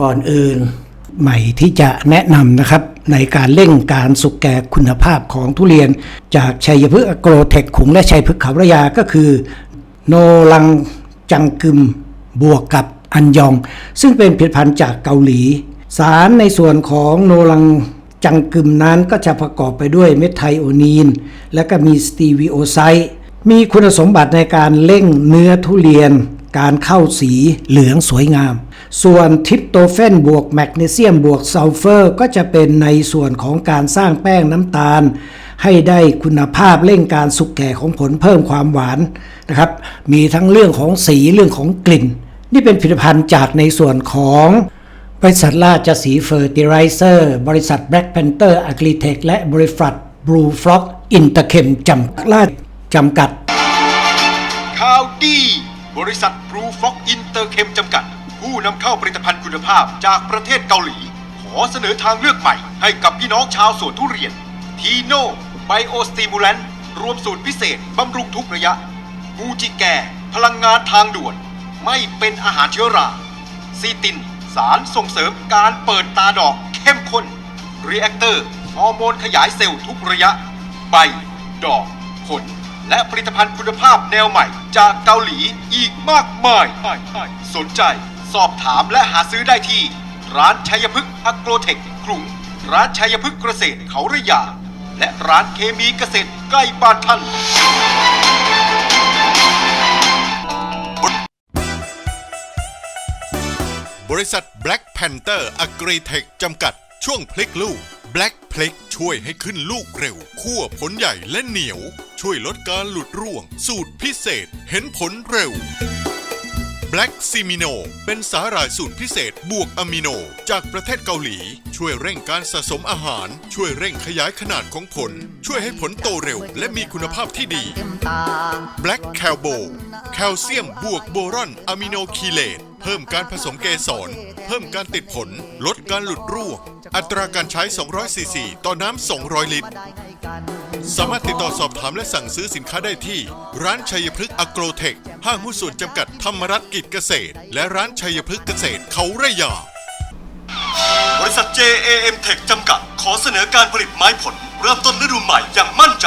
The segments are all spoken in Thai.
ก่อนอื่นใหม่ที่จะแนะนำนะครับในการเร่งการสุกแก่คุณภาพของทุเรียน จากชัยพฤกษ์โกรเทคขุงและชัยพฤกษ์เขาระยาก็คือ โนลังจังกึมบวกกับอันยอง ซึ่งเป็นผลิตภัณฑ์จากเกาหลี สารในส่วนของโนลังจังกึมนั้นก็จะประกอบไปด้วยเมทไทโอนีน และก็มีสตีวิโอไซมีคุณสมบัติในการเร่งเนื้อทุเรียน การเข้าสีเหลืองสวยงาม ส่วนทริปโตเฟนบวกแมกนีเซียมบวกซัลเฟอร์ก็จะเป็นในส่วนของการสร้างแป้งน้ำตาล ให้ได้คุณภาพเร่งการสุกแก่ของผลเพิ่มความหวานนะครับ มีทั้งเรื่องของสีเรื่องของกลิ่น นี่เป็นผลิตภัณฑ์จากในส่วนของบริษัทราชสีเฟอร์ติไรเซอร์บริษัทแบล็กแพนเตอร์อะกริเทคและบริษัทบลูฟล็อกอินเตอร์เคมจำราชจำกัดข่าวดี บริษัทบรูฟ็อกอินเตอร์เคมจำกัด ผู้นำเข้าผลิตภัณฑ์คุณภาพจากประเทศเกาหลี ขอเสนอทางเลือกใหม่ให้กับพี่น้องชาวสวนทุเรียน ทีโน่ไบโอสติมูแลนรวมสูตรพิเศษบำรุงทุกระยะมูจิแก พลังงานทางด่วน ไม่เป็นอาหารเชื้อรา ซีติน สารส่งเสริมการเปิดตาดอกเข้มข้นรีแอคเตอร์ฮอร์โมนขยายเซลล์ทุกระยะ ใบ ดอก ผล และผลิตภัณฑ์คุณภาพแนวใหม่จากเกาหลีอีกมากมาย สนใจสอบถามและหาซื้อได้ที่ ร้านชัยพฤกษ์อโกรเทคกรุง ร้านชัยพฤกษ์เกษตรเขาระยา และร้านเคมีเกษตรใกล้บ้านท่านบริษัท Black Panther Agritech จำกัดช่วงพลิกลูก Black p l ick ช่วยให้ขึ้นลูกเร็ว คั่วผลใหญ่และเหนียว ช่วยลดการหลุดร่วง สูตรพิเศษเห็นผลเร็ว Black Simino เป็นสาหร่ายสูตรพิเศษบวกอะมิโน จากประเทศเกาหลี ช่วยเร่งการสะสมอาหาร ช่วยเร่งขยายขนาดของผล ช่วยให้ผลโตเร็ว และมีคุณภาพที่ดี Black c a l b o แคลเซียมบวกโบรอนอะมิโนคีเลต เพิ่มการผสมเกสร เพิ่มการติดผล ลดการหลุดรั่ว อัตราการใช้ 200ซีซีต่อน้ำ 200 ลิตร สามารถติดต่อสอบถามและสั่งซื้อสินค้าได้ที่ ร้านชัยพฤกษ์อโกรเทค ห้างหุ้นส่วนจำกัดธรรมรัตน์กิจเกษตร และร้านชัยพฤกษ์เกษตรเขาระยา บริษัท JAM Tech จำกัด ขอเสนอการผลิตไม้ผล เริ่มต้นฤดูใหม่อย่างมั่นใจ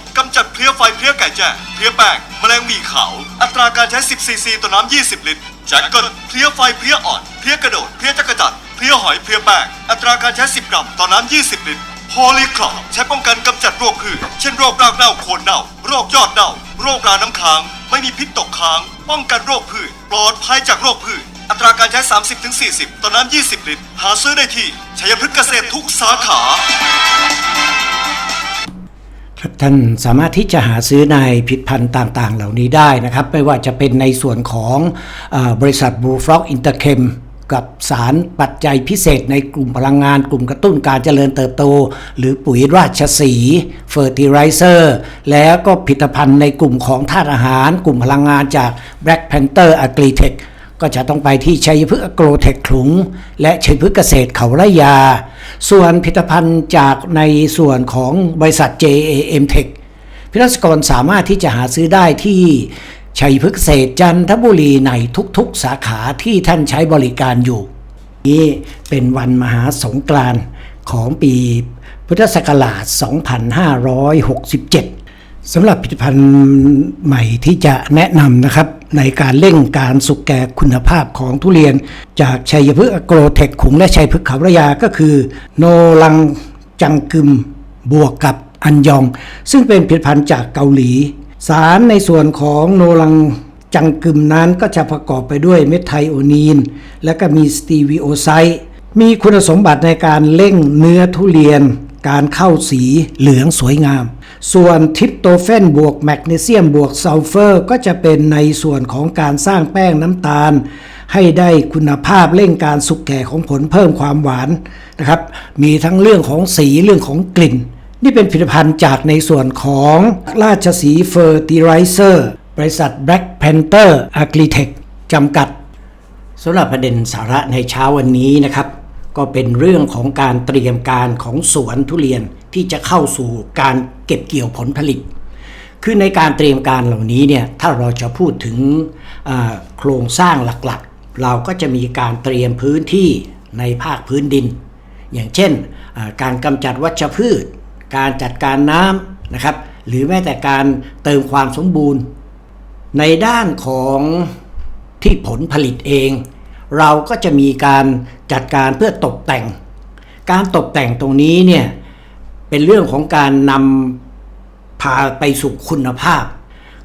กำจัดเพลี้ยไฟเพลี้ยไก่แจ้เพลี้ยแป้งแมลงหวีขาว อัตราการใช้ 10ซีซีต่อน้ำ 20 ลิตรแจ็คเกิลเพลี้ยไฟเพลี้ยอ่อนเพลี้ยกระโดดเพลี้ยจักรจัดเพลี้ยหอยเพลี้ยแป้งอัตราการใช้ 10 กรัมต่อน้ำ 20 ลิตรโพลีคลอปใช้ป้องกันกำจัดโรคพืชเช่นโรครากเน่าโคนเน่า โรคยอดเน่า โรคราน้ำค้าง ไม่มีพิษตกค้าง ป้องกันโรคพืช ปลอดภัยจากโรคพืช อัตราการใช้ 30-40 ต่อน้ำ 20 ลิตร หาซื้อได้ที่ชัยพฤกษ์เกษตรทุกสาขา ครับท่านสามารถที่จะหาซื้อในผลิตภัณฑ์ต่างๆ เหล่านี้ได้นะครับ ไม่ว่าจะเป็นในส่วนของอบริษัท Blue Frog Interchem กับสารปัจจัยพิเศษในกลุ่มพลังงาน กลุ่มกระตุ้นการเจริญเติบโต หรือปุ๋ยราชสีเฟอร์ติไรเซอร์แล้วก็ผลิตภัณฑ์ในกลุ่มของธาตุอาหาร กลุ่มพลังงานจาก Black Panther Agritech ก็จะต้องไปที่ชัยพฤกษ์โกรเทคขลุง และชัยพฤกษ์เกษตรเขาระยา ส่วนผลิตภัณฑ์จากในส่วนของบริษัท JAM Tech พิรัศกรสามารถที่จะหาซื้อได้ที่ชัยพฤกษ์เกษตรจันทบุรีในทุกๆ สาขาที่ท่านใช้บริการอยู่นี้เป็นวันมหาสงกรานต์ของปีพุทธศักราช 2567 สำหรับผลิตภัณฑ์ใหม่ที่จะแนะนำนะครับ ในการเร่งการสุกแก่คุณภาพของทุเรียน จากชัยพฤกษ์โกรเทคขุงและชัยพฤกษ์เขาระยาก็คือ โนลังจังกึมบวกกับอันยอง ซึ่งเป็นผลิตภัณฑ์จากเกาหลี สารในส่วนของโนลังจังกึมนั้นก็จะประกอบไปด้วยเมทไทโอนีน และก็มีสตีวิโอไซต์มีคุณสมบัติในการเร่งเนื้อทุเรียน การเข้าสีเหลืองสวยงาม ส่วนทริปโตเฟนบวกแมกนีเซียมบวกซัลเฟอร์ ก็จะเป็นในส่วนของการสร้างแป้งน้ำตาล ให้ได้คุณภาพเร่งการสุกแก่ของผลเพิ่มความหวานนะครับ มีทั้งเรื่องของสีเรื่องของกลิ่น นี่เป็นผลิตภัณฑ์จากในส่วนของราชสีเฟอร์ติไรเซอร์บริษัท Black Panther Agritech จำกัดสำหรับประเด็นสาระในเช้าวันนี้นะครับ ก็เป็นเรื่องของการเตรียมการของสวนทุเรียนที่จะเข้าสู่การเก็บเกี่ยวผลผลิต คือในการเตรียมการเหล่านี้เนี่ยถ้าเราจะพูดถึงโครงสร้างหลักๆ เราก็จะมีการเตรียมพื้นที่ในภาคพื้นดิน อย่างเช่นการกำจัดวัชพืช การจัดการน้ำนะครับ หรือแม้แต่การเติมความสมบูรณ์ ในด้านของที่ผลผลิตเอง เราก็จะมีการจัดการเพื่อตกแต่ง การตกแต่งตรงนี้เนี่ยเป็นเรื่องของการนำพาไปสู่คุณภาพ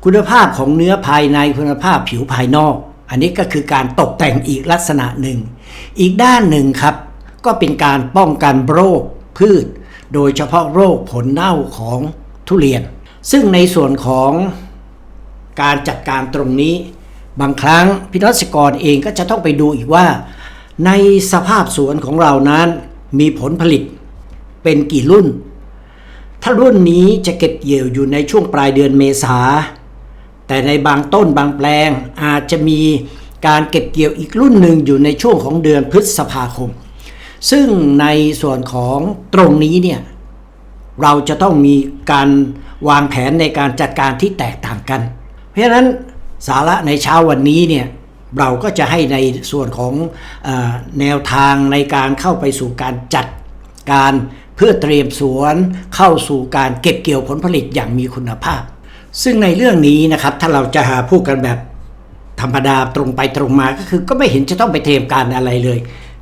คุณภาพของเนื้อภายในคุณภาพผิวภายนอก อันนี้ก็คือการตกแต่งอีกลักษณะหนึ่ง อีกด้านหนึ่งครับ ก็เป็นการป้องกันโรคพืช โดยเฉพาะโรคผลเน่าของทุเรียน ซึ่งในส่วนของการจัดการตรงนี้ บางครั้งพิทักษกรเองก็จะต้องไปดูอีกว่า ในสภาพสวนของเรานั้นมีผลผลิตเป็นกี่รุ่น ถ้ารุ่นนี้จะเก็บเกี่ยวอยู่ในช่วงปลายเดือนเมษา แต่ในบางต้นบางแปลงอาจจะมีการเก็บเกี่ยวอีกรุ่นหนึ่งอยู่ในช่วงของเดือนพฤษภาคม ซึ่งในส่วนของตรงนี้เนี่ยเราจะต้องมีการวางแผนในการจัดการที่แตกต่างกัน เพราะฉะนั้น สาระในเช้าวันนี้เนี่ยเราก็จะให้ในส่วนของอแนวทางในการเข้าไปสู่การจัดการเพื่อเตรียมสวนเข้าสู่การเก็บเกี่ยวผลผลิตอย่างมีคุณภาพ ซึ่งในเรื่องนี้นะครับถ้าเราจะหาพูดกันแบบธรรมดาตรงไปตรงมาก็คือก็ไม่เห็นจะต้องไปเตรียมการอะไรเลย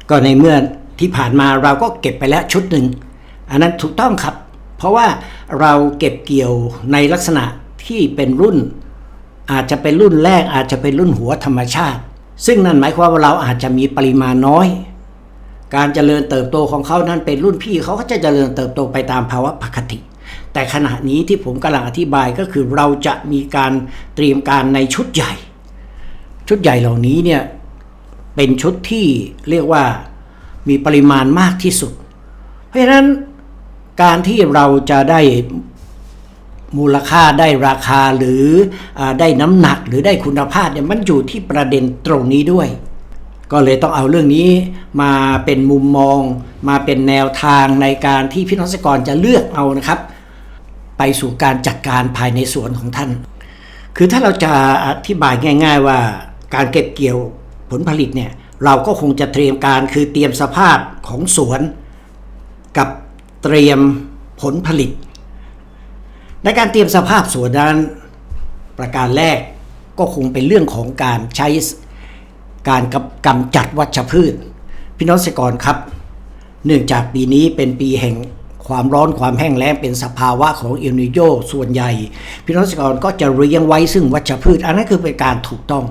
ก็ในเมื่อที่ผ่านมาเราก็เก็บไปแล้วชุดหนึ่งอันนั้นถูกต้องครับ เพราะว่าเราเก็บเกี่ยวในลักษณะที่เป็นรุ่น อาจจะเป็นรุ่นแรกอาจจะเป็นรุ่นหัวธรรมชาติ ซึ่งนั่นหมายความว่าเราอาจจะมีปริมาณน้อย การเจริญเติบโตของเขานั้นเป็นรุ่นพี่เขาก็จะเจริญเติบโตไปตามภาวะปกติ แต่ขณะนี้ที่ผมกำลังอธิบายก็คือเราจะมีการเตรียมการในชุดใหญ่ ชุดใหญ่เหล่านี้เนี่ยเป็นชุดที่เรียกว่ามีปริมาณมากที่สุด เพราะฉะนั้นการที่เราจะได้ มูลค่าได้ราคาหรืออได้น้ำหนักหรือได้คุณภาพเนี่ยมันอยู่ที่ประเด็นตรงนี้ด้วย ก็เลยต้องเอาเรื่องนี้มาเป็นมุมมอง มาเป็นแนวทางในการที่พี่น้องเกษตรกรจะเลือกเอานะครับ ไปสู่การจัดการภายในสวนของท่าน คือถ้าเราจะอธิบายง่าย ๆ ว่าการเก็บเกี่ยวผลผลิตเนี่ยเราก็คงจะเตรียมการคือเตรียมสภาพของสวน กับเตรียมผลผลิต ในการเตรียมสภาพสวนนั้น ประการแรกก็คงเป็นเรื่องของการใช้การกำจัดวัชพืช พี่น้องเกษตรกรครับ เนื่องจากปีนี้เป็นปีแห่งความร้อนความแห้งแล้งเป็นสภาวะของเอลนิโยส่วนใหญ่ พี่น้องเกษตรกรก็จะเลี้ยงไว้ซึ่งวัชพืช อันนั้นคือเป็นการถูกต้อง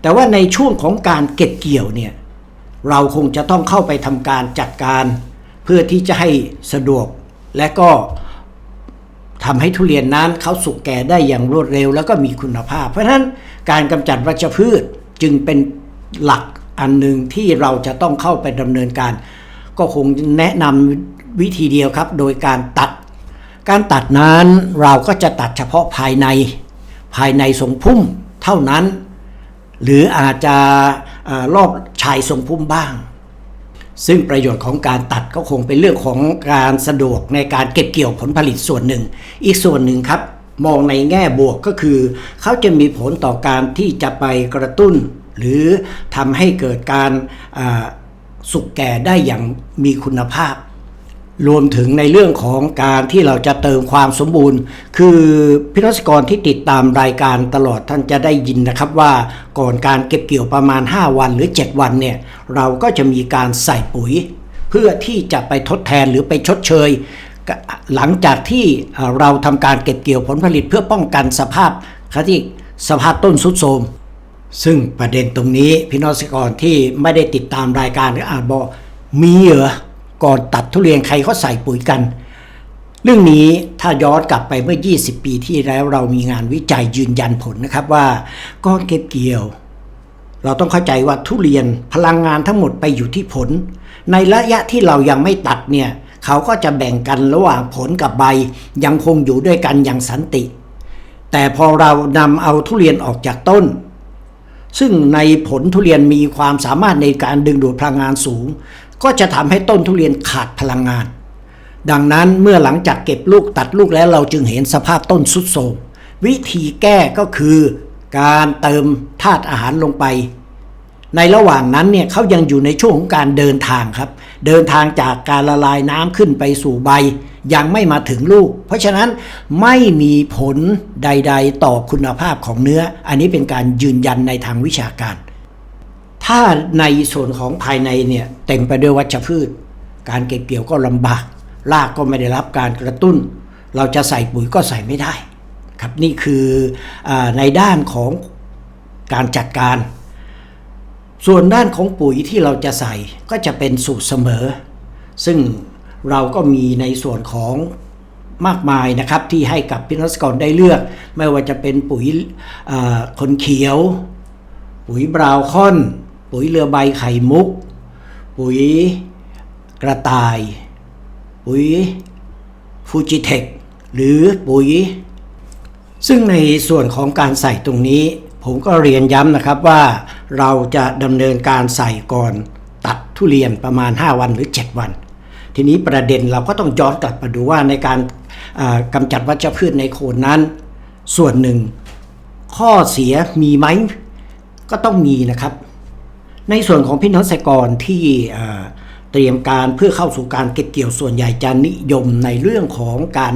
แต่ว่าในช่วงของการเก็บเกี่ยวเนี่ยเราคงจะต้องเข้าไปทำการจัดการ เพื่อที่จะให้สะดวกและก็ ทำให้ทุเรียนนั้นเขาสุกแก่ได้อย่างรวดเร็ว แล้วก็มีคุณภาพ เพราะฉะนั้นการกำจัดวัชพืชจึงเป็นหลักอันหนึ่งที่เราจะต้องเข้าไปดำเนินการ ก็คงแนะนำวิธีเดียวครับ โดยการตัด การตัดนั้นเราก็จะตัดเฉพาะภายในภายในทรงพุ่มเท่านั้น หรืออาจจะเออรอบชายทรงพุ่มบ้าง ซึ่งประโยชน์ของการตัดก็คงเป็นเรื่องของการสะดวกในการเก็บเกี่ยวผลผลิตส่วนหนึ่ง อีกส่วนหนึ่งครับ มองในแง่บวกก็คือ เขาจะมีผลต่อการที่จะไปกระตุ้น หรือทำให้เกิดการสุกแก่ได้อย่างมีคุณภาพ รวมถึงในเรื่องของการที่เราจะเติมความสมบูรณ์ คือพิทักษกรที่ติดตามรายการตลอดท่านจะได้ยินนะครับว่าก่อนการเก็บเกี่ยวประมาณ 5 วันหรือ 7 วันเนี่ยเราก็จะมีการใส่ปุ๋ย เพื่อที่จะไปทดแทนหรือไปชดเชย หลังจากที่เราทำการเก็บเกี่ยวผลผลิตเพื่อป้องกันสภาพคที่สภาพต้นสุดโทมซึ่งประเด็นตรงนี้พี่นองเกษตรกรที่ไม่ได้ติดตามรายการก็อาจบอกมีเหรอ ก่อนตัดทุเรียนใครเขาใส่ปุ๋ยกัน เรื่องนี้ถ้าย้อนกลับไปเมื่อ 20 ปีที่แล้วเรามีงานวิจัยยืนยันผลนะครับว่าก่อนเก็บเกี่ยว เราต้องเข้าใจว่าทุเรียนพลังงานทั้งหมดไปอยู่ที่ผล ในระยะที่เรายังไม่ตัดเนี่ยเขาก็จะแบ่งกันระหว่างผลกับใบยังคงอยู่ด้วยกันอย่างสันติ แต่พอเรานำเอาทุเรียนออกจากต้นซึ่งในผลทุเรียนมีความสามารถในการดึงดูดพลังงานสูง ก็จะทำให้ต้นทุเรียนขาดพลังงาน ดังนั้นเมื่อหลังจากเก็บลูกตัดลูกแล้วเราจึงเห็นสภาพต้นสุดโทมวิธีแก้ก็คือการเติมธาตุอาหารลงไป ในระหว่างนั้นเนี่ยเขายังอยู่ในช่วงของการเดินทางครับ เดินทางจากการละลายน้ำขึ้นไปสู่ใบ ยังไม่มาถึงลูก เพราะฉะนั้นไม่มีผลใด ๆ ต่อคุณภาพของเนื้อ อันนี้เป็นการยืนยันในทางวิชาการ ถ้าในส่วนของภายในเนี่ยเต็มไปด้วยวัชพืช การเก็บเกี่ยวก็ลำบากรากก็ไม่ได้รับการกระตุ้น เราจะใส่ปุ๋ยก็ใส่ไม่ได้ครับนี่คืออในด้านของการจัดการ ส่วนด้านของปุ๋ยที่เราจะใส่ก็จะเป็นสูตรเสมอ ซึ่งเราก็มีในส่วนของมากมายนะครับที่ให้กับพี่นักกรได้เลือก ไม่ว่าจะเป็นปุ๋ยคนเขียว ปุ๋ยบราวคอน ปุ๋ยเรือใบไข่มุก ปุ๋ยกระต่าย ปุ๋ยฟูจิเทคหรือปุ๋ย ซึ่งในส่วนของการใส่ตรงนี้ ผมก็เรียนย้ำนะครับว่าเราจะดำเนินการใส่ก่อนตัดทุเรียนประมาณ 5 วันหรือ 7 วัน ทีนี้ประเด็นเราก็ต้องย้อนกลับมาดูว่าในการอ่ากำจัดวัชพืชในโคนนั้น ส่วนหนึ่งข้อเสียมีไหมก็ต้องมีนะครับ ในส่วนของพี่น้องเกษตรกรที่เตรียมการเพื่อเข้าสู่การเก็บเกี่ยวส่วนใหญ่จะนิยมในเรื่องของการ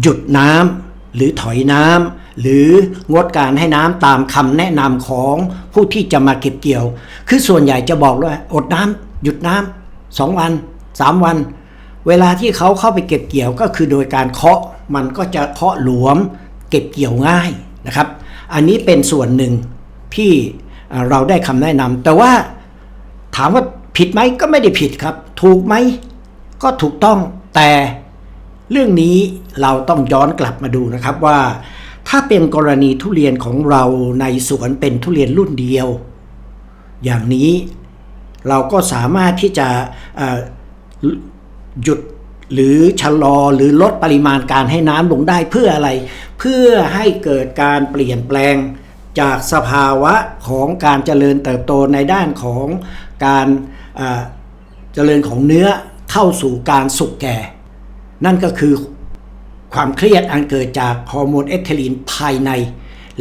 หยุดน้ำหรือถอยน้ำหรืองดการให้น้ำตามคำแนะนำของผู้ที่จะมาเก็บเกี่ยว คือส่วนใหญ่จะบอกว่าอดน้ำหยุดน้ำสองวันสามวัน เวลาที่เขาเข้าไปเก็บเกี่ยวก็คือโดยการเคาะมันก็จะเคาะหลวม เก็บเกี่ยวง่ายนะครับ อันนี้เป็นส่วนหนึ่งที่ เราได้คำแนะนำแต่ว่าถามว่าผิดไหมก็ไม่ได้ผิดครับ ถูกไหมก็ถูกต้องแต่เรื่องนี้เราต้องย้อนกลับมาดูนะครับว่า ถ้าเป็นกรณีทุเรียนของเราในสวนเป็นทุเรียนรุ่นเดียว อย่างนี้เราก็สามารถที่จะหยุดหรือชะลอหรือลดปริมาณการให้น้ำลงได้เพื่ออะไร เพื่อให้เกิดการเปลี่ยนแปลง จากสภาวะของการเจริญเติบโตในด้านของการเจริญของเนื้อเข้าสู่การสุกแก่ นั่นก็คือความเครียดอันเกิดจากฮอร์โมนเอสเทรีนภายใน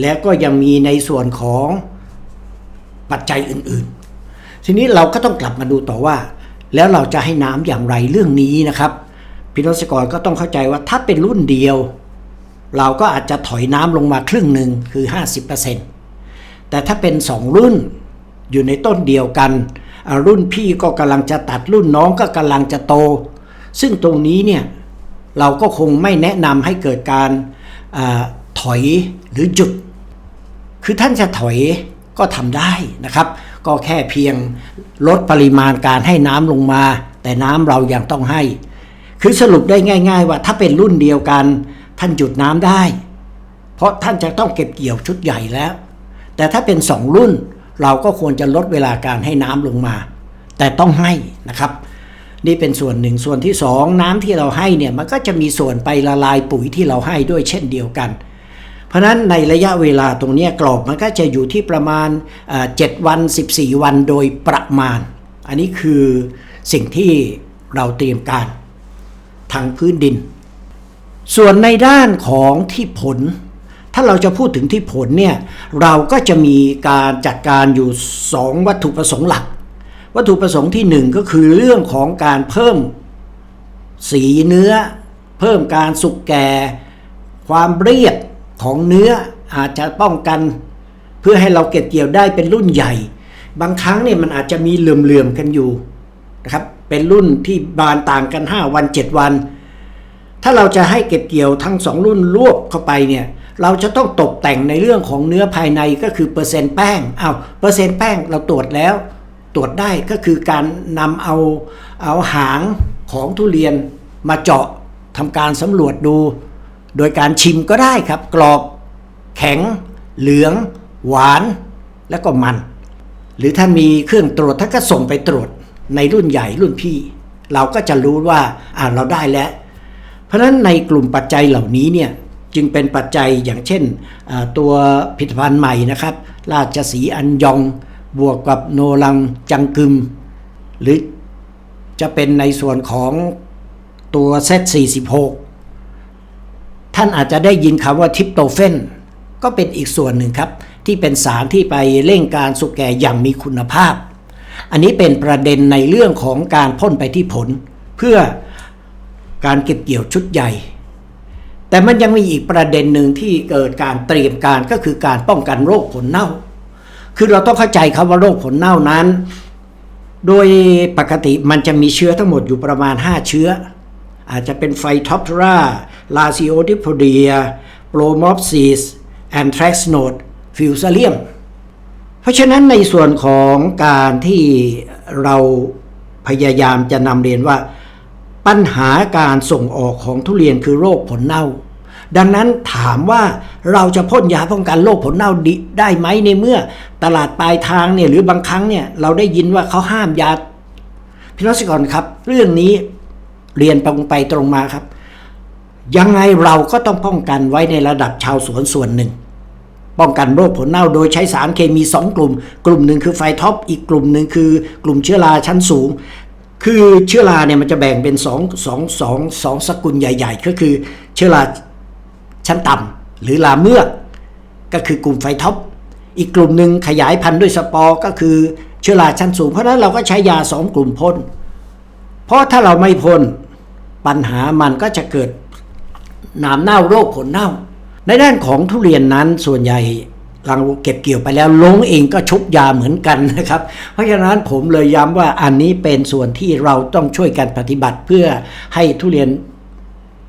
แล้วก็ยังมีในส่วนของปัจจัยอื่นๆ ทีนี้เราก็ต้องกลับมาดูต่อว่า แล้วเราจะให้น้ำอย่างไรเรื่องนี้นะครับพี่นศกรก็ต้องเข้าใจว่าถ้าเป็นรุ่นเดียว เราก็อาจจะถอยน้ำลงมาครึ่งหนึ่งคือ 50%แต่ถ้าเป็น 2 รุ่นอยู่ในต้นเดียวกัน รุ่นพี่ก็กำลังจะตัดรุ่นน้องก็กำลังจะโต ซึ่งตรงนี้เนี่ยเราก็คงไม่แนะนำให้เกิดการอถอยหรือหยุด คือท่านจะถอยก็ทำได้นะครับ ก็แค่เพียงลดปริมาณการให้น้ำลงมา แต่น้ำเรายังต้องให้ คือสรุปได้ง่าย ๆ ว่าถ้าเป็นรุ่นเดียวกัน ท่านหยุดน้ำได้ เพราะท่านจะต้องเก็บเกี่ยวชุดใหญ่แล้ว แต่ถ้าเป็นสองรุ่นเราก็ควรจะลดเวลาการให้น้ำลงมา แต่ต้องให้นะครับ นี่เป็นส่วนหนึ่งส่วนที่สองน้ำที่เราให้เนี่ยมันก็จะมีส่วนไปละลายปุ๋ยที่เราให้ด้วยเช่นเดียวกัน เพราะนั้นในระยะเวลาตรงนี้กรอบมันก็จะอยู่ที่ประมาณเอ่อ7วัน 14 วันโดยประมาณ อันนี้คือสิ่งที่เราเตรียมการทางพื้นดิน ส่วนในด้านของที่ผล ถ้าเราจะพูดถึงที่ผลเนี่ยเราก็จะมีการจัดการอยู่ 2 วัตถุประสงค์หลัก วัตถุประสงค์ที่ 1 ก็คือเรื่องของการเพิ่มสีเนื้อ เพิ่มการสุกแก่ ความเรียบของเนื้ออาจจะป้องกันเพื่อให้เราเก็บเกี่ยวได้เป็นรุ่นใหญ่ บางครั้งเนี่ยมันอาจจะมีเหลื่อมๆกันอยู่นะครับเป็นรุ่นที่บานต่างกัน 5 วัน 7 วัน ถ้าเราจะให้เก็บเกี่ยวทั้งสองรุ่นรวบเข้าไปเนี่ยเราจะต้องตกแต่งในเรื่องของเนื้อภายในก็คือเปอร์เซ็นต์แป้งเอาวเปอร์เซ็นต์แป้งเราตรวจแล้ว ตรวจได้ก็คือการนำเอาเอาหางของทุเรียนมาเจาะทำการสำรวจดู โดยการชิมก็ได้ครับ กรอบ แข็ง เหลือง หวาน แล้วก็มัน หรือท่านมีเครื่องตรวจท่านก็ส่งไปตรวจในรุ่นใหญ่รุ่นพี่ เราก็จะรู้ว่าอ่าเราได้แล้ว ราะฉะนั้นในกลุ่มปัจจัยเหล่านี้เนี่ยจึงเป็นปัจจัยอย่างเช่นตัวผลิตภัณฑ์ใหม่นะครับ ราชสีอันยอง บวกกับโนลังจังกึม หรือจะเป็นในส่วนของตัวเซต46 ท่านอาจจะได้ยินคำว่าทิปโตเฟนก็เป็นอีกส่วนหนึ่งครับ ที่เป็นสารที่ไปเร่งการสุกแก่อย่างมีคุณภาพ อันนี้เป็นประเด็นในเรื่องของการพ่นไปที่ผล เพื่อ การเก็บเกี่ยวชุดใหญ่ แต่มันยังมีอีกประเด็นหนึ่งที่เกิดการเตรียมการก็คือการป้องกันโรคผลเน่า คือเราต้องเข้าใจครับว่าโรคผลเน่านั้น โดยปกติมันจะมีเชื้อทั้งหมดอยู่ประมาณ 5 เชื้อ อาจจะเป็นไฟท็อปทราลาซิโอดิโพเดียโปรมอปซิสแอนทรักโนดฟิวซาเลียมเพราะฉะนั้นในส่วนของการที่เราพยายามจะนำเรียนว่า ปัญหาการส่งออกของทุเรียนคือโรคผลเน่า ดังนั้นถามว่าเราจะพ่นยาป้องกันโรคผลเน่าได้ไหมในเมื่อตลาดปลายทางเนี่ยหรือบางครั้งเนี่ยเราได้ยินว่าเขาห้ามยาพี่น้องสิกรครับ เรื่องนี้เรียนตรงไปตรงมาครับ ยังไงเราก็ต้องป้องกันไว้ในระดับชาวสวนส่วนหนึ่ง ป้องกันโรคผลเน่าโดยใช้สารเคมี 2 กลุ่ม กลุ่มหนึ่งคือไฟท็อปอีกกลุ่มหนึ่งคือกลุ่มเชื้อราชั้นสูง คือเชื้อราเนี่ยมันจะแบ่งเป็น2 2 2 2สกุลใหญ่ ๆ ก็คือเชื้อราชั้นต่ำหรือราเมือกก็คือกลุ่มไฟท็อปอีกกลุ่มหนึ่งขยายพันธุ์ด้วยสปอร์ก็คือเชื้อราชั้นสูง เพราะฉะนั้นเราก็ใช้ยาสองกลุ่มพ่นเพราะถ้าเราไม่พ่นปัญหามันก็จะเกิดหนามเน่าโรคผลเน่า ในด้านของทุเรียนนั้นส่วนใหญ่ เราเก็บเกี่ยวไปแล้วลงเองก็ชุบยาเหมือนกันนะครับ เพราะฉะนั้นผมเลยย้ำว่าอันนี้เป็นส่วนที่เราต้องช่วยกันปฏิบัติเพื่อให้ทุเรียน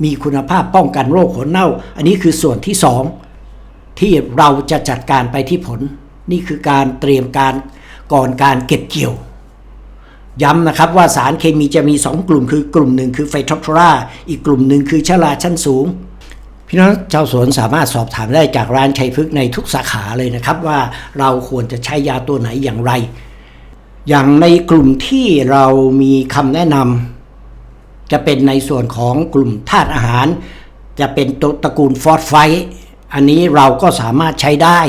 มีคุณภาพป้องกันโรคผลเน่า อันนี้คือส่วนที่สองที่เราจะจัดการไปที่ผล นี่คือการเตรียมการก่อนการเก็บเกี่ยว ย้ำนะครับว่าสารเคมีจะมี 2 กลุ่มคือกลุ่มหนึ่งคือไฟทอปทราอีกกลุ่มหนึ่งคือชลาชั้นสูง พี่น้องชาวสวนสามารถสอบถามได้จากร้านชัยพฤกษ์ในทุกสาขาเลยนะครับว่าเราควรจะใช้ยาตัวไหนอย่างไร อย่างในกลุ่มที่เรามีคำแนะนำจะเป็นในส่วนของกลุ่มธาตุอาหาร จะเป็นตัวตระกูลฟอสไฟอันนี้เราก็สามารถใช้ได้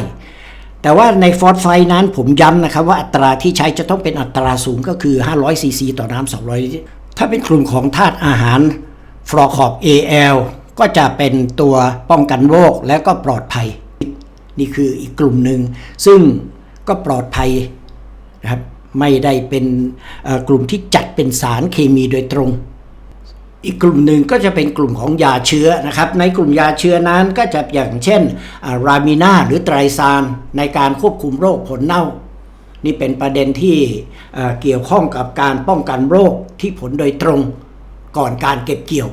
แต่ว่าในฟอสไฟนั้นผมย้ำนะครับว่าอัตราที่ใช้จะต้องเป็นอัตราสูงก็คือ 500ซีซีต่อน้ำ200 ถ้าเป็นกลุ่มของธาตุอาหารฟลอคอบ AL ก็จะเป็นตัวป้องกันโรคและก็ปลอดภัย นี่คืออีกกลุ่มหนึ่ง ซึ่งก็ปลอดภัยนะครับไม่ได้เป็นกลุ่มที่จัดเป็นสารเคมีโดยตรง อีกกลุ่มหนึ่งก็จะเป็นกลุ่มของยาเชื้อนะครับ ในกลุ่มยาเชื้อนั้นก็จะอย่างเช่นรามินาหรือไตรซานในการควบคุมโรคผลเน่า นี่เป็นประเด็นที่เกี่ยวข้องกับการป้องกันโรคที่ผลโดยตรงก่อนการเก็บเกี่ยว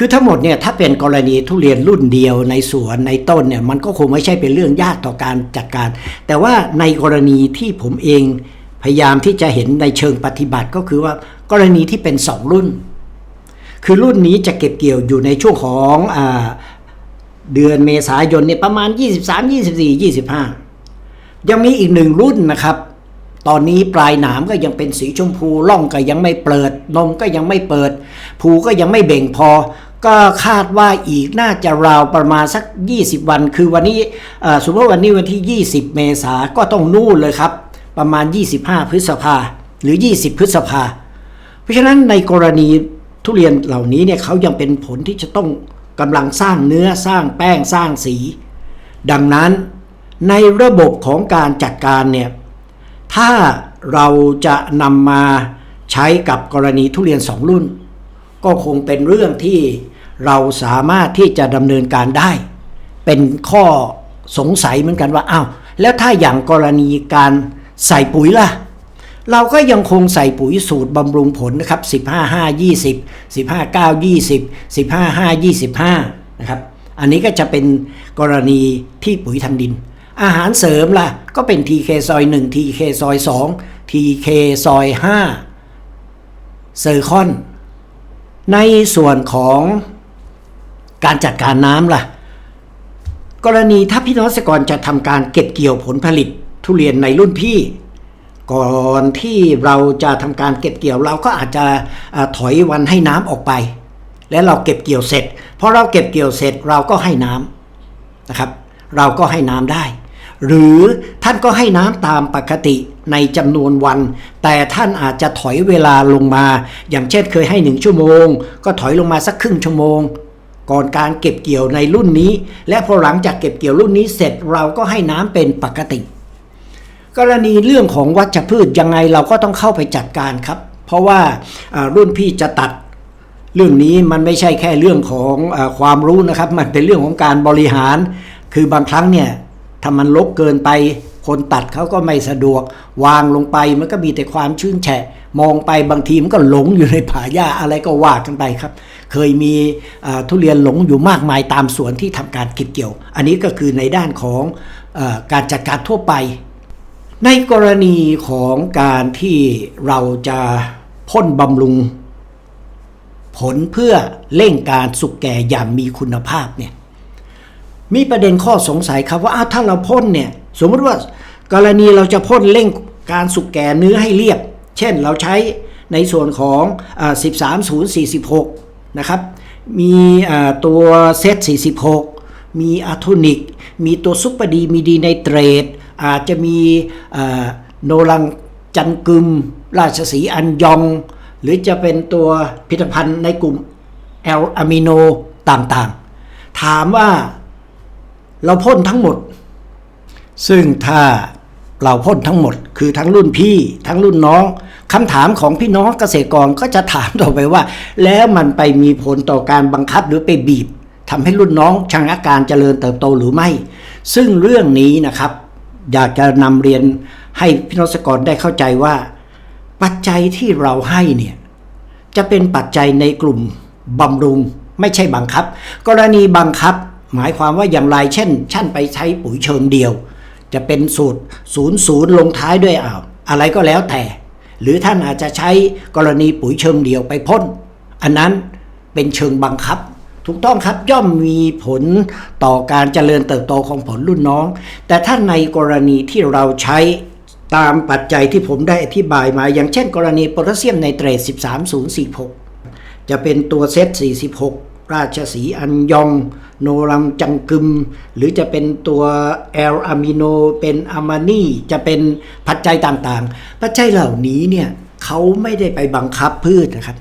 คือทั้งหมดเนี่ยถ้าเป็นกรณีทุเรียนรุ่นเดียวในสวนในต้นเนี่ยมันก็คงไม่ใช่เป็นเรื่องยากต่อการจัดการ แต่ว่าในกรณีที่ผมเองพยายามที่จะเห็นในเชิงปฏิบัติก็คือว่ากรณีที่เป็นสองรุ่น คือรุ่นนี้จะเก็บเกี่ยวอยู่ในช่วงของอเดือนเมษายนเนี่ยประมาณ 23 24 25 ยังมีอีกหนึ่งรุ่นนะครับ ตอนนี้ปลายหนามก็ยังเป็นสีชมพูล่องก็ยังไม่เปิดนมก็ยังไม่เปิด ภูก็ยังไม่เบ่งพอ ก็คาดว่าอีกน่าจะราวประมาณสัก 20 วัน คือวันนี้สมมติวันนี้วันที่ 20 เมษาก็ต้องนู่นเลยครับ ประมาณ 25 พฤษภาหรือ 20 พฤษภา เพราะฉะนั้นในกรณีทุเรียนเหล่านี้เนี่ยเขายังเป็นผลที่จะต้องกำลังสร้างเนื้อสร้างแป้งสร้างสี ดังนั้นในระบบของการจัดการเนี่ยถ้าเราจะนำมาใช้กับกรณีทุเรียนสองรุ่น ก็คงเป็นเรื่องที่เราสามารถที่จะดำเนินการได้ เป็นข้อสงสัยเหมือนกันว่าอ้าวแล้วถ้าอย่างกรณีการใส่ปุ๋ยล่ะ เราก็ยังคงใส่ปุ๋ยสูตรบำรุงผลนะครับ 15 5 20 15 9 20 15 5 25 นะครับ อันนี้ก็จะเป็นกรณีที่ปุ๋ยทางดิน อาหารเสริมล่ะ ก็เป็น TK ซอย1 TK ซอย2 TK ซอย5เซอร์คอน ในส่วนของการจัดการน้ำล่ะ กรณีถ้าพี่น้องเกษตรกรจะทำการเก็บเกี่ยวผลผลิตทุเรียนในรุ่นพี่ ก่อนที่เราจะทำการเก็บเกี่ยวเราก็อาจจะถอยวันให้น้ำออกไป และเราเก็บเกี่ยวเสร็จพอเราเก็บเกี่ยวเสร็จเราก็ให้น้ำนะครับ เราก็ให้น้ำได้ หรือท่านก็ให้น้ำตามปกติ ในจำนวนวัน แต่ท่านอาจจะถอยเวลาลงมา อย่างเช่นเคยให้หนึ่งชั่วโมง ก็ถอยลงมาสักครึ่งชั่วโมง ก่อนการเก็บเกี่ยวในรุ่นนี้ และพอหลังจากเก็บเกี่ยวรุ่นนี้เสร็จเราก็ให้น้ำเป็นปกติ กรณีเรื่องของวัชพืชยังไงเราก็ต้องเข้าไปจัดการครับ เพราะว่ารุ่นพี่จะตัดเรื่องนี้มันไม่ใช่แค่เรื่องของอความรู้นะครับ มันเป็นเรื่องของการบริหาร คือบางครั้งเนี่ยถ้ามันลกเกินไป คนตัดเขาก็ไม่สะดวก วางลงไปมันก็มีแต่ความชื้นแฉะ มองไปบางทีมันก็หลงอยู่ในป่าหญ้าอะไรก็ว่ากันไปครับ เคยมีทุเรียนหลงอยู่มากมายตามสวนที่ทำการเก็บเกี่ยว อันนี้ก็คือในด้านของอการจัดการทั่วไป ในกรณีของการที่เราจะพ่นบำรุง ผลเพื่อเร่งการสุกแก่อย่างมีคุณภาพเนี่ยมีประเด็นข้อสงสัยครับว่าถ้าเราพ่นเนี่ย สมมติว่ากรณีเราจะพ่นเร่งการสุกแก่เนื้อให้เรียบ เช่นเราใช้ในส่วนของ 13046 นะครับ มีตัวเซต46 มีอะโทนิก มีตัวซุปเปอร์ดีมีดีไนเตรต อาจจะมีโนรังจันกึม ราชสีอันยอง หรือจะเป็นตัวผลิตภัณฑ์ในกลุ่มแอลอะมิโนต่างๆ ถามว่าเราพ่นทั้งหมด ซึ่งถ้าเราพ่นทั้งหมด คือทั้งรุ่นพี่ ทั้งรุ่นน้องคำถามของพี่น้องเกษตรกรก็จะถามต่อไปว่า แล้วมันไปมีผลต่อการบังคับหรือไปบีบทำให้รุ่นน้องชะงักการเจริญเติบโตหรือไม่ ซึ่งเรื่องนี้นะครับ อยากจะนำเรียนให้พี่น้องเกษตรกรได้เข้าใจว่า ปัจจัยที่เราให้เนี่ยจะเป็นปัจจัยในกลุ่มบำรุงไม่ใช่บังคับ กรณีบังคับ หมายความว่าอย่างไรเช่นท่านไปใช้ปุ๋ยเชิงเดียว จะเป็นสูตรศูนย์ศูนย์ลงท้ายด้วยอ่าวอะไรก็แล้วแต่ หรือท่านอาจจะใช้กรณีปุ๋ยเชิงเดียวไปพ่น อันนั้นเป็นเชิงบังคับ ถูกต้องครับย่อมมีผลต่อการเจริญเติบโตของผลรุ่นน้อง แต่ถ้าในกรณีที่เราใช้ตามปัจจัยที่ผมได้อธิบายมา อย่างเช่น กรณีโพแทสเซียมไนเตรต 13046 จะเป็นตัวเซต46 ราชสีอันยอง โนรัมจังกึม หรือจะเป็นตัวแอลอะมิโน เป็นอะมานีจะเป็นปัจจัยต่างๆ ปัจจัยเหล่านี้เนี่ยเขาไม่ได้ไปบังคับพืชนะครับ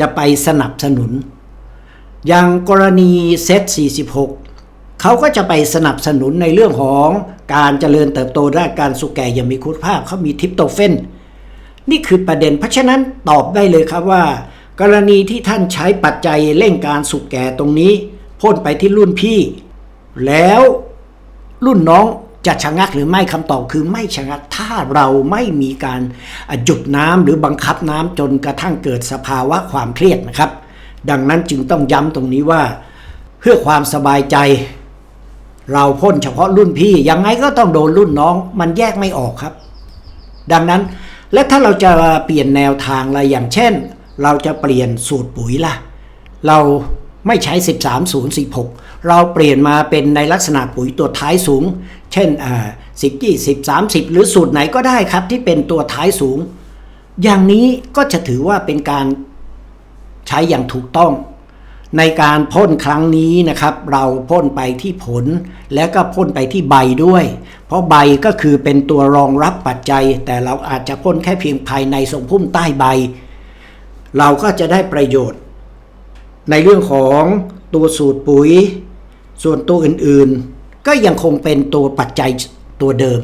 จะไปสนับสนุน อย่างกรณีเซต46 เขาก็จะไปสนับสนุนในเรื่องของการเจริญเติบโตด้านการสุกแก่อย่างมีคุณภาพเขามีทิปโตเฟนนี่คือประเด็นเพราะฉะนั้นตอบได้เลยครับว่า กรณีที่ท่านใช้ปัจจัยเร่งการสุกแก่ตรงนี้ พ่นไปที่รุ่นพี่ แล้วรุ่นน้องจะชะงักหรือไม่คำตอบคือไม่ชะงักถ้าเราไม่มีการหยุดน้ำหรือบังคับน้ำจนกระทั่งเกิดสภาวะความเครียดนะครับ ดังนั้นจึงต้องย้ำตรงนี้ว่า เพื่อความสบายใจ เราพ่นเฉพาะรุ่นพี่ยังไงก็ต้องโดนรุ่นน้องมันแยกไม่ออกครับ ดังนั้นและถ้าเราจะเปลี่ยนแนวทางอะไรอย่างเช่น เราจะเปลี่ยนสูตรปุ๋ยล่ะ เรา ไม่ใช้ 13016เราเปลี่ยนมาเป็นในลักษณะปุ๋ยตัวท้ายสูง เช่นอ่า10 20 30 หรือสูตรไหนก็ได้ครับที่เป็นตัวท้ายสูง อย่างนี้ก็จะถือว่าเป็นการใช้อย่างถูกต้อง ในการพ่นครั้งนี้นะครับ เราพ่นไปที่ผล แล้วก็พ่นไปที่ใบด้วย เพราะใบก็คือเป็นตัวรองรับปัจจัย แต่เราอาจจะพ่นแค่เพียงภายในทรงพุ่มใต้ใบ เราก็จะได้ประโยชน์ ในเรื่องของตัวสูตรปุ๋ย ส่วนตัวอื่นๆ ก็ยังคงเป็นตัวปัจจัยตัวเดิม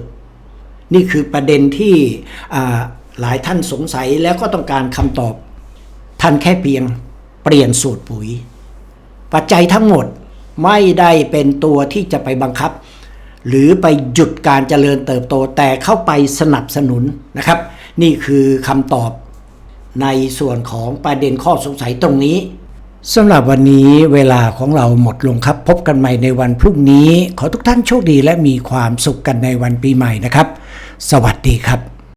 นี่คือประเด็นที่หลายท่านสงสัยแล้วก็ต้องการคำตอบ ท่านแค่เพียงเปลี่ยนสูตรปุ๋ย ปัจจัยทั้งหมดไม่ได้เป็นตัวที่จะไปบังคับ หรือไปหยุดการเจริญเติบโตแต่เข้าไปสนับสนุนนะครับ นี่คือคำตอบในส่วนของประเด็นข้อสงสัยตรงนี้ สำหรับวันนี้เวลาของเราหมดลงครับ พบกันใหม่ในวันพรุ่งนี้ ขอทุกท่านโชคดีและมีความสุขกันในวันปีใหม่นะครับ สวัสดีครับ